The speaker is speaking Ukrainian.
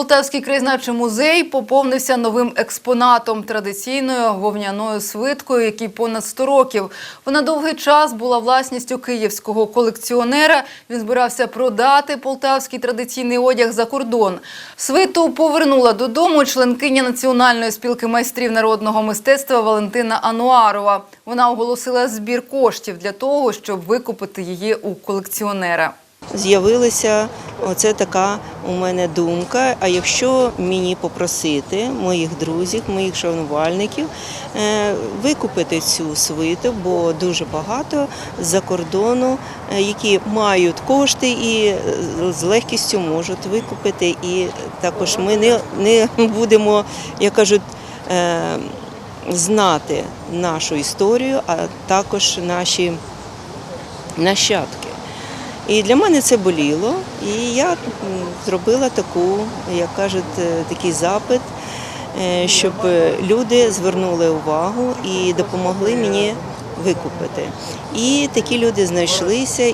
Полтавський краєзнавчий музей поповнився новим експонатом традиційною вовняною свиткою, якій понад 100 років. Вона довгий час була власністю київського колекціонера. Він збирався продати полтавський традиційний одяг за кордон. Свиту повернула додому членкиня Національної спілки майстрів народного мистецтва Валентина Ануарова. Вона оголосила збір коштів для того, щоб викупити її у колекціонера. З'явилася оце така у мене думка. А якщо мені попросити моїх друзів, моїх шанувальників е, викупити цю свиту, бо дуже багато з-за кордону, е, які мають кошти і е, з легкістю можуть викупити. І також ми не, не будемо, як кажуть, знати нашу історію, а також наші нащадки. І для мене це боліло, і я зробила таку, як кажуть, е, такий запит, е, щоб е, люди звернули увагу і допомогли мені викупити. І такі люди знайшлися,